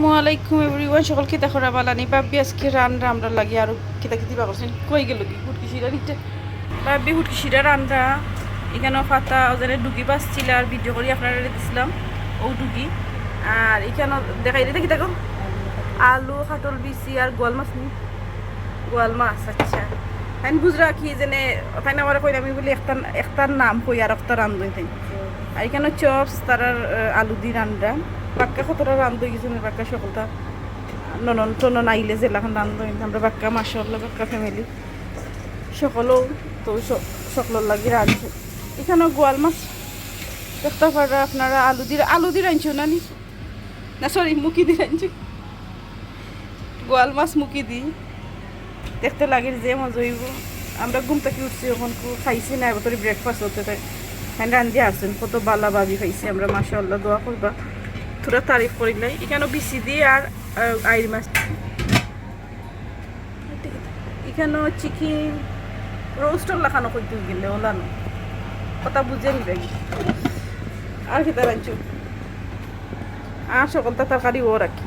আসসালামু আলাইকুম এভরিওয়ান সকল কিতা খরা বালানি বাব্বি আজকে রান রামরা লাগি আর কিতা কিতি বা করছেন কই গেল কি? হুটকি শিরা নিতে। বাব্বি হুটকি শিরা রান্না এখানে ফাতা ওদের ডুগি বাসছিল আর ভিডিও করে আপনারা দিছিলাম ও ডুগি আর এখানে দেখাই দিতে কিতা গো আলু খাটল বিচি আর গোয়াল মাছ নি? গোয়াল মাছ আচ্ছা। তাই বুঝরা কি যেনে, তাই আমার কই আমি বলি একটা একটার নাম কই আর একটা রান্ধই তাই আর এখানে চপস তার আলু দি রান্না বাক্কা কতটা রান্ধ গেছে বাক্কা সকলটা। ননন টনন আইলে জেলাখান রান্ধ আমরা বাক্কা মাসাল্লাহ বাক্কা ফ্যামিলি সকলেও তো সকলের লাগি রাঁধছে এখানেও গোয়াল মাছ দেখতে পারা আপনারা, আলু দি আলু দি রাঁধছো না নি? না সরি মুখি দি রাঁধছো। গোয়াল মাছ মুখি দি দেখতে লাগে যে মজা হইব। আমরা ঘুম থেকে উঠছি ওখান খাইছি না, এবার ব্রেকফাস্ট হতে থাকে হ্যাঁ রান্ধি আসছেন কত বালা বাবি খাইছি আমরা মাসা আল্লাহ দোয়া করবা। থোড়া তারিফ করিলাই এখানে বিসি দিয়ে আর আইর মাছ। এখানেও চিকেন রোস্টর লাখানো কইতে গেলে ওলানো কথা বুঝে নিবে। আর কি তার আর সকলটা তরকারি ও রাখি।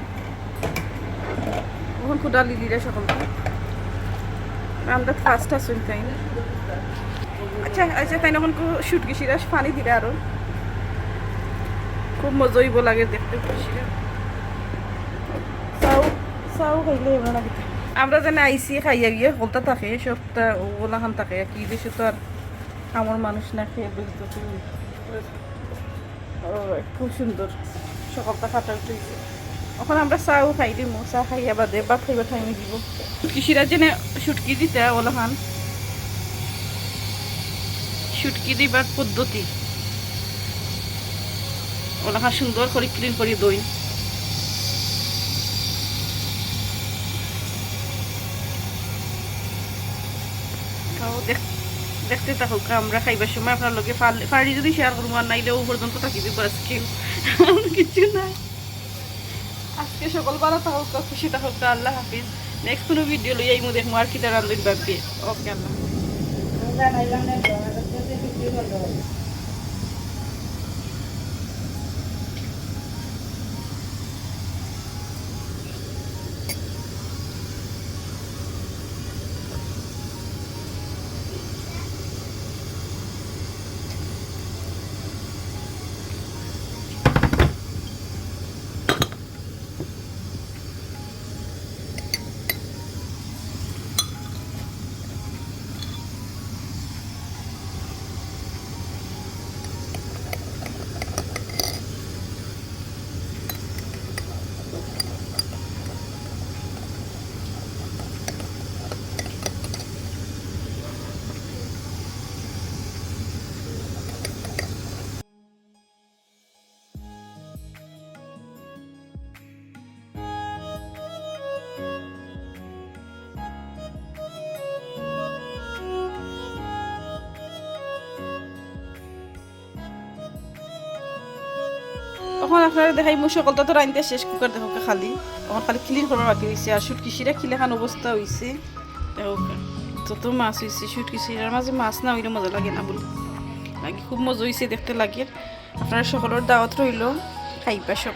ওখান কুদালি দিলে সকলটা আমরা ফার্স্ট আসুন তাই আচ্ছা আচ্ছা তাই এখন শুট গেছিরা পানি দিলে আরও। খুব মজা লাগে দেখতে আমরা যেন আইসি খাইয়া গিয়ে হলতা থাকে সবটা ওগুলাখান থাকে কি দেশে তো আর আমার মানুষ না খেয়ে বুঝতে খুব সুন্দর। সকালটা কাটা উঠেছে ওখানে আমরা চাও খাই দিমু চা খাইয়া বাদে ভাত খাইবা খাই দিব। কৃষিরা যেন সুটকি দিতে ওলাখান। সুটকি দিবার পদ্ধতি। ওলাখান সুন্দর করে ক্লিন করে দই। দেখতে থাকুক আমরা খাইবার সময় আপনার লগে ফাড়ি যদি শেয়ার করব আর নাইলে ও পর্যন্ত থাকি দিব আজকে। কিছু নাই আজকে সকল ভালো থাকুক খুশি থাকুক আল্লাহ হাফিজ। নেক্সট কোনো ভিডিও লই আইমু, দেখমু আর কিটা রান্ধুন ভাববি ওকে আল্লাহ তখন আপনারা দেখাই মুসে সকলটা তো রাইনতে শেষ কুকার দেখো খালি। তখন খালি ক্লিন করবার বাকি হয়েছে আর সুটকি সিরা খিলে খান অবস্থা হয়েছে যত মাছ হয়েছে সুটকি সিরার মাঝে মাছ না হইলে মজা লাগে না বলে। লাগে খুব মজা হয়েছে দেখতে লাগে। আপনারা সকলের দাওয়াত রইল খাইবা সব